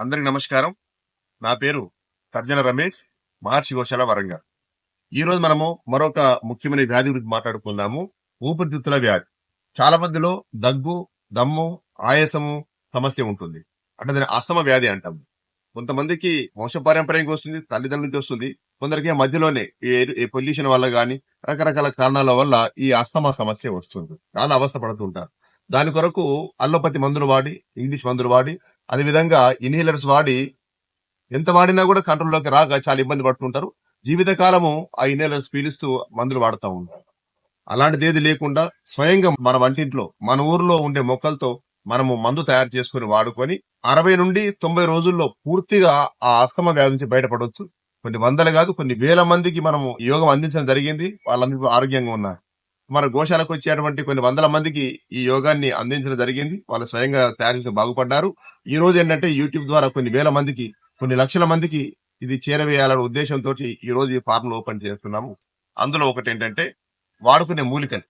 అందరికి నమస్కారం. నా పేరు సజ్జన రమేష్ మహర్షి గోశాల వరంగల్. ఈ రోజు మనము మరొక ముఖ్యమైన వ్యాధి గురించి మాట్లాడుకుందాము. ఊపిరితిత్తుల వ్యాధి. చాలా మందిలో దగ్గు దమ్ము ఆయాసము సమస్య ఉంటుంది. అంటే దాని అస్తమ వ్యాధి అంటాం. కొంతమందికి వంశపారంపర్యంగా వస్తుంది తల్లిదండ్రుల నుంచి వస్తుంది. కొందరికి మధ్యలోనే ఈ పొల్యూషన్ వల్ల కానీ రకరకాల కారణాల వల్ల ఈ అస్తమా సమస్య వస్తుంది. చాలా అవస్థ పడుతుంటారు దాని కొరకు అల్లోపతి మందులు వాడి ఇంగ్లీష్ మందులు వాడి అదే విధంగా ఇన్హీలర్స్ వాడి ఎంత వాడినా కూడా కంట్రోల్లోకి రాక చాలా ఇబ్బంది పడుతుంటారు. జీవితకాలము ఆ ఇన్హేలర్స్ పీలుస్తూ మందులు వాడుతూ ఉంటారు. అలాంటిది ఏది లేకుండా స్వయంగా మన వంటింట్లో మన ఊర్లో ఉండే మొక్కలతో మనము మందు తయారు చేసుకుని వాడుకొని అరవై నుండి తొంభై రోజుల్లో పూర్తిగా ఆ అస్తమ వ్యాధి నుంచి బయటపడవచ్చు కొన్ని వందలు కాదు కొన్ని వేల మందికి మనము యోగం అందించడం జరిగింది. వాళ్ళందరూ ఆరోగ్యంగా ఉన్నారు. మన గోశాలకు వచ్చేటువంటి కొన్ని వందల మందికి ఈ యోగాన్ని అందించడం జరిగింది. వాళ్ళు స్వయంగా తయారు బాగుపడ్డారు. ఈ రోజు ఏంటంటే యూట్యూబ్ ద్వారా కొన్ని వేల మందికి కొన్ని లక్షల మందికి ఇది చేరవేయాలనే ఉద్దేశంతో ఈ రోజు ఈ ఫార్మ్ ఓపెన్ చేస్తున్నాము. అందులో ఒకటి ఏంటంటే వాడుకునే మూలికలు.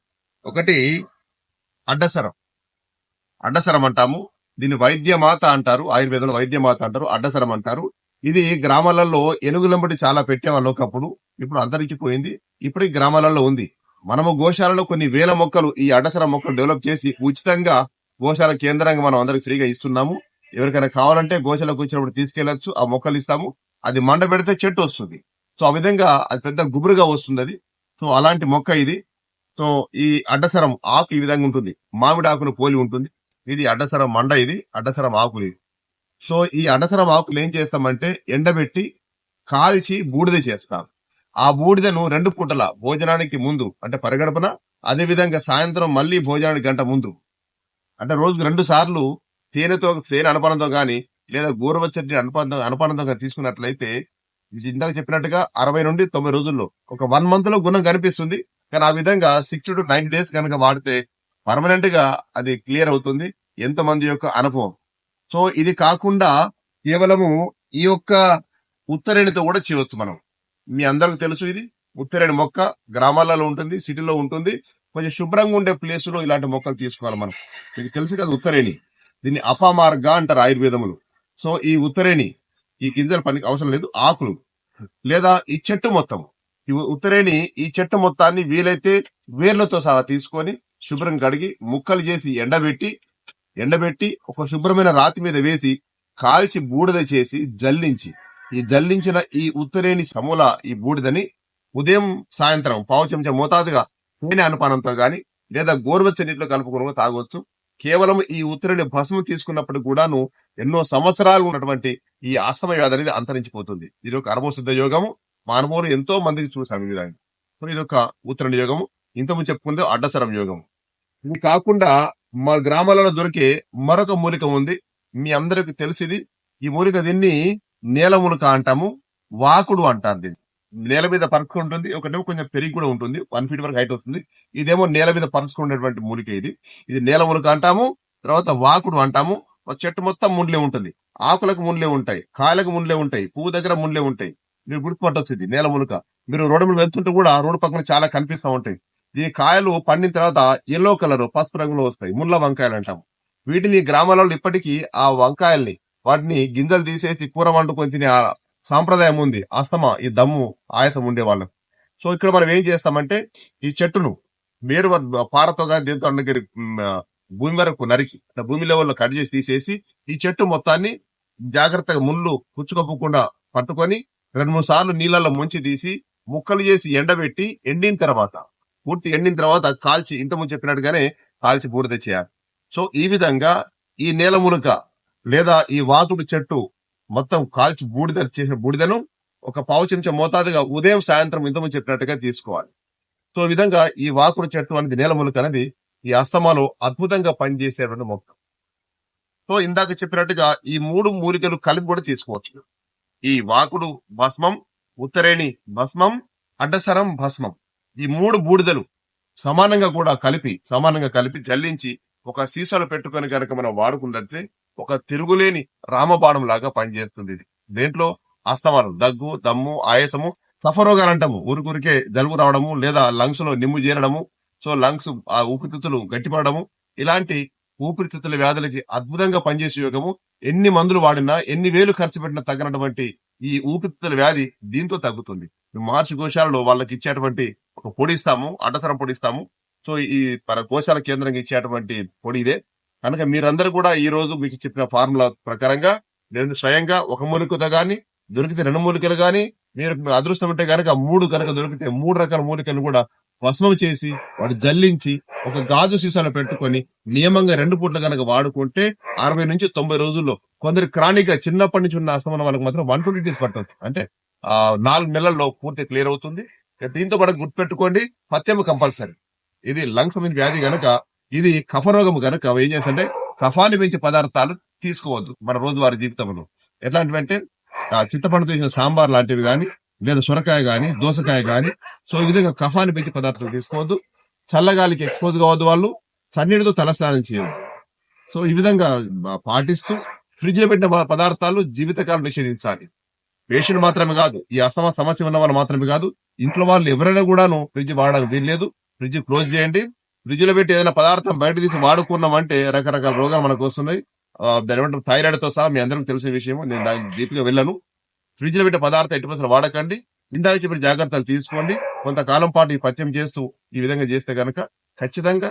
ఒకటి అడ్డసరం. అడ్డసరం అంటాము. దీన్ని వైద్యమాత అంటారు. ఆయుర్వేదంలో వైద్యమాత అంటారు. అడ్డసరం అంటారు. ఇది గ్రామాలలో ఎనుగులంబడి చాలా పెట్టేవాళ్ళు ఒకప్పుడు. ఇప్పుడు అంతరించిపోయింది. ఇప్పుడు ఈ గ్రామాలలో ఉంది. మనము గోశాలలో కొన్ని వేల మొక్కలు ఈ అడ్డసర మొక్కలు డెవలప్ చేసి ఉచితంగా గోశాల కేంద్రంగా మనం అందరికి ఫ్రీగా ఇస్తున్నాము. ఎవరికైనా కావాలంటే గోశాలకు వచ్చినప్పుడు తీసుకెళ్ళొచ్చు ఆ మొక్కలు ఇస్తాము. అది మండ పెడితే చెట్టు వస్తుంది. సో ఆ విధంగా అది పెద్ద గుబురుగా వస్తుంది అది సో అలాంటి మొక్క ఇది. సో ఈ అడ్డసరం ఆకు ఈ విధంగా ఉంటుంది. మామిడి ఆకును పోలి ఉంటుంది. ఇది అడ్డసరం మండ ఇది అడ్డసరం ఆకులు ఇది. సో ఈ అడ్డసరం ఆకులు ఏం చేస్తామంటే ఎండబెట్టి కాల్చి బూడిద చేస్తాం. ఆ బూడిదను రెండు పూటల భోజనానికి ముందు అంటే పరిగడపన అదే విధంగా సాయంత్రం మళ్ళీ భోజనానికి గంట ముందు. అంటే రోజుకు రెండు సార్లు తేనెతో తేనె అనపానంతో గాని లేదా గోరువెచ్చటి అనపానంతో అనపానంతో కానీ తీసుకున్నట్లయితే ఇది ఇందాక చెప్పినట్టుగా అరవై నుండి తొంభై రోజుల్లో ఒక వన్ మంత్లో గుణం కనిపిస్తుంది. కానీ ఆ విధంగా సిక్స్టీ టు నైన్ డేస్ కనుక వాడితే పర్మనెంట్గా అది క్లియర్ అవుతుంది ఎంతమంది యొక్క అనుభవం. సో ఇది కాకుండా కేవలము ఈ యొక్క ఉత్తరేణితో కూడా చేయవచ్చు మనం. మీ అందరికి తెలుసు ఇది. ఉత్తరేణి మొక్క గ్రామాలలో ఉంటుంది సిటీలో ఉంటుంది. కొంచెం శుభ్రంగా ఉండే ప్లేసులో ఇలాంటి మొక్కలు తీసుకోవాలి మనం. మీకు తెలుసు కదా ఉత్తరేణి. దీన్ని అపమార్గ అంటారు ఆయుర్వేదములు. సో ఈ ఉత్తరేణి ఈ గింజల పనికి అవసరం లేదు. ఆకులు లేదా ఈ చెట్టు మొత్తం ఈ ఉత్తరేణి ఈ చెట్టు మొత్తాన్ని వీలైతే వేర్లతో సహా తీసుకొని శుభ్రం కడిగి ముక్కలు చేసి ఎండబెట్టి ఎండబెట్టి ఒక శుభ్రమైన రాతి మీద వేసి కాల్చి బూడిద చేసి జల్లించి ఈ జల్లించిన ఈ ఉత్తరేణి సమూల ఈ బూడిదని ఉదయం సాయంత్రం పావు చెంచా మోతాదుగా తేనె అనుపానంతో గాని లేదా గోరువెచ్చ నీటిలో కలుపుకుని తాగొచ్చు. కేవలం ఈ ఉత్తరేణి భస్మం తీసుకున్నప్పుడు కూడాను ఎన్నో సంవత్సరాలు ఉన్నటువంటి ఈ ఆస్తమ వ్యాధి అనేది అంతరించిపోతుంది. ఇది ఒక అర్భశుద్ధ యోగము. మానవులు ఎంతో మందికి చూసాము ఈ విధంగా. సో ఇది ఒక ఉత్తరణ యోగము. ఇంతకు చెప్పుకుంది అడ్డసరం యోగం ఇది కాకుండా మా గ్రామాలలో దొరికే మరొక మూలిక ఉంది. మీ అందరికి తెలిసింది. ఈ మూలిక దీన్ని నేల మూలిక అంటాము వాకుడు అంటారు దీన్ని. నేల మీద పరుచుకుంటుంది ఒకటేమో కొంచెం పెరిగి కూడా ఉంటుంది వన్ ఫీట్ వరకు హైట్ వస్తుంది. ఇదేమో నేల మీద పరుచుకునేటువంటి మూలిక ఇది. ఇది నేల మూలిక అంటాము తర్వాత వాకుడు అంటాము చెట్టు మొత్తం ముండ్లే ఉంటుంది. ఆకులకు ముండ్లే ఉంటాయి కాయలకు ముండ్లే ఉంటాయి పువ్వు దగ్గర ముండ్లే ఉంటాయి. మీరు గుర్తుపట్టొచ్చు ఇది నేల మూలిక మీరు రోడ్డు మీద వెళ్తుంటే కూడా రోడ్డు పక్కన చాలా కనిపిస్తూ ఉంటాయి. దీని కాయలు పండిన తర్వాత ఎల్లో కలర్ పసుపు రంగులో వస్తాయి. ముళ్ళ వంకాయలు అంటాము. వీటిని గ్రామాలలో ఇప్పటికీ ఆ వంకాయల్ని వాటిని గింజలు తీసేసి కూర వండుకొని తినే సాంప్రదాయం ఉంది. అస్తమా ఈ దమ్ము ఆయాసం ఉండే వాళ్ళకు. సో ఇక్కడ మనం ఏం చేస్తామంటే ఈ చెట్టును మేరు పారతో కానీ దీంతో అన్నగిరి భూమి వరకు నరికి భూమి లెవెల్లో కట్ చేసి తీసేసి ఈ చెట్టు మొత్తాన్ని జాగ్రత్తగా ముళ్ళు పుచ్చుకోకుండా పట్టుకొని రెండు మూడు సార్లు నీళ్ళల్లో ముంచి తీసి ముక్కలు చేసి ఎండబెట్టి ఎండిన తర్వాత పూర్తి ఎండిన తర్వాత కాల్చి ఇంతకుముందు చెప్పినట్టుగానే కాల్చి బూడిద చేయాలి. సో ఈ విధంగా ఈ నేల మునక లేదా ఈ వాతుడు చెట్టు మొత్తం కాల్చి బూడిద చేసిన బూడిదను ఒక పావు చెంచా మోతాదుగా ఉదయం సాయంత్రం ఇంతకుముందు చెప్పినట్టుగా తీసుకోవాలి. సో విధంగా ఈ వాకుడు చెట్టు అనేది నేలములక అనేది ఈ అస్తమాలో అద్భుతంగా పనిచేసేటువంటి మొక్క. సో ఇందాక చెప్పినట్టుగా ఈ మూడు మూలికలు కలిపి కూడా తీసుకోవచ్చు. ఈ వాకుడు భస్మం ఉత్తరేణి భస్మం అడ్డసరం భస్మం ఈ మూడు బూడిదలు సమానంగా కూడా కలిపి సమానంగా కలిపి జల్లించి ఒక సీసాలో పెట్టుకొని కనుక మనం వాడుకున్నట్లయితే ఒక తిరుగులేని రామబాణం లాగా పనిచేస్తుంది ఇది. దేంట్లో అస్తమానం దగ్గు దమ్ము ఆయాసము సఫరోగాలు అంటాము ఊరికూరికే జలుబు రావడము లేదా లంగ్స్లో నిమ్ము చేరడము సో లంగ్స్ ఆ ఊపిరితిత్తులు గట్టిపడము ఇలాంటి ఊపిరితిత్తుల వ్యాధులకి అద్భుతంగా పనిచేసే యోగము ఎన్ని మందులు వాడినా ఎన్ని వేలు ఖర్చు పెట్టినా తగినటువంటి ఈ ఊపిరితిత్తుల వ్యాధి దీంతో తగ్గుతుంది. మార్చి గోశాలలో వాళ్ళకి ఇచ్చేటువంటి ఒక పొడిస్తాము అడ్డసరం పొడిస్తాము సో ఈ మన గోశాల కేంద్రంగా ఇచ్చేటువంటి పొడి ఇదే. కనుక మీరందరూ కూడా ఈ రోజు మీకు చెప్పిన ఫార్ములా ప్రకారంగా నేను స్వయంగా ఒక మూలికతో గాని దొరికితే రెండు మూలికలు గాని మీరు అదృష్టం ఉంటే కనుక మూడు కనుక దొరికితే మూడు రకాల మూలికలు కూడా భస్మం చేసి వాటి జల్లించి ఒక గాజు సీసాలో పెట్టుకొని నియమంగా రెండు పూట్ల కనుక వాడుకుంటే అరవై నుంచి తొంభై రోజుల్లో కొందరు క్రానిక్గా చిన్నప్పటి నుంచి ఉన్న అస్తమన వాళ్ళకి మాత్రం వన్ ట్వంటీ డేస్ పట్టవచ్చు అంటే ఆ నాలుగు నెలల్లో పూర్తి క్లియర్ అవుతుంది. దీంతో పాటు గుర్తుపెట్టుకోండి పత్యం కంపల్సరీ. ఇది లంగ్స్ మీద వ్యాధి కనుక ఇది కఫరోగము కనుక అవి ఏం చేస్తుంటే కఫాన్ని పెంచే పదార్థాలు తీసుకోవద్దు మన రోజువారి జీవితంలో. ఎట్లాంటివంటే చింతపండు చింతపండుతో చేసిన సాంబార్ లాంటివి కానీ లేదా సొరకాయ కానీ దోసకాయ కానీ సో ఈ విధంగా కఫాన్ని పెంచే పదార్థాలు తీసుకోవద్దు. చల్లగాలికి ఎక్స్పోజ్ కావద్దు వాళ్ళు చన్నీటితో తలస్నానం చేయదు సో ఈ విధంగా పాటిస్తూ ఫ్రిడ్జ్లో పెట్టిన పదార్థాలు జీవితకాలం నిషేధించాలి. పేషెంట్ మాత్రమే కాదు ఈ అస్తమా సమస్య ఉన్న వాళ్ళు మాత్రమే కాదు ఇంట్లో వాళ్ళు ఎవరైనా కూడాను ఫ్రిడ్జ్ వాడడానికి వీల్లేదు. ఫ్రిడ్జ్ క్లోజ్ చేయండి. ఫ్రిడ్జ్లో పెట్టి ఏదైనా పదార్థం బయట తీసి వాడుకున్నామంటే రకరకాల రోగాలు మనకు వస్తున్నాయి. దాని ఏమంటారు? థైరాయిడ్తో సహా మీ అందరం తెలిసిన విషయం నేను దాని డీప్గా వెళ్ళను. ఫ్రిడ్జ్లో పెట్టే పదార్థం ఎట్టి పసలు వాడకండి. ఇందాక చెప్పిన జాగ్రత్తలు తీసుకోండి. కొంతకాలం పాటు ఈ పత్యం చేస్తూ ఈ విధంగా చేస్తే కనుక ఖచ్చితంగా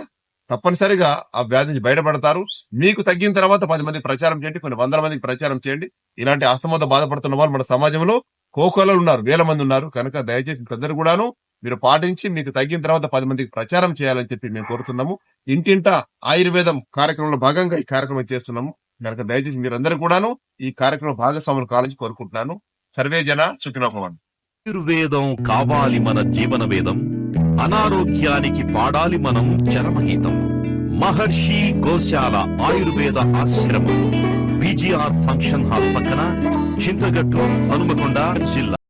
తప్పనిసరిగా ఆ వ్యాధి నుంచి బయటపడతారు. మీకు తగ్గిన తర్వాత పది మంది ప్రచారం చేయండి. కొన్ని వందల మందికి ప్రచారం చేయండి. ఇలాంటి అస్తమతో బాధపడుతున్న వాళ్ళు మన సమాజంలో కోకోలో ఉన్నారు. వేల మంది ఉన్నారు. కనుక దయచేసి అందరు కూడాను మీరు పాటించి మీకు తగ్గిన తర్వాత పది మందికి ప్రచారం చేయాలని చెప్పి మేము కోరుతున్నాము. ఇంటింట ఆయుర్వేదం కార్యక్రమంలో భాగంగా ఈ కార్యక్రమం చేస్తున్నాము. కనుక దయచేసి మీరందరూ కూడాను ఈ కార్యక్రమం భాగస్వాములు కావాలని కోరుకుంటున్నాను. సర్వే జన సుఖినోభవన్ ఆయుర్వేదం కావాలి మన జీవన వేదం. అనారోగ్యానికి పాడాలి మనం చరమగీతం. మహర్షి గోశాల ఆయుర్వేద ఆశ్రమం. పిజిఆర్ ఫంక్షన్ హాల్ పక్కన చింతగట్టు హనుమకొండ జిల్లా.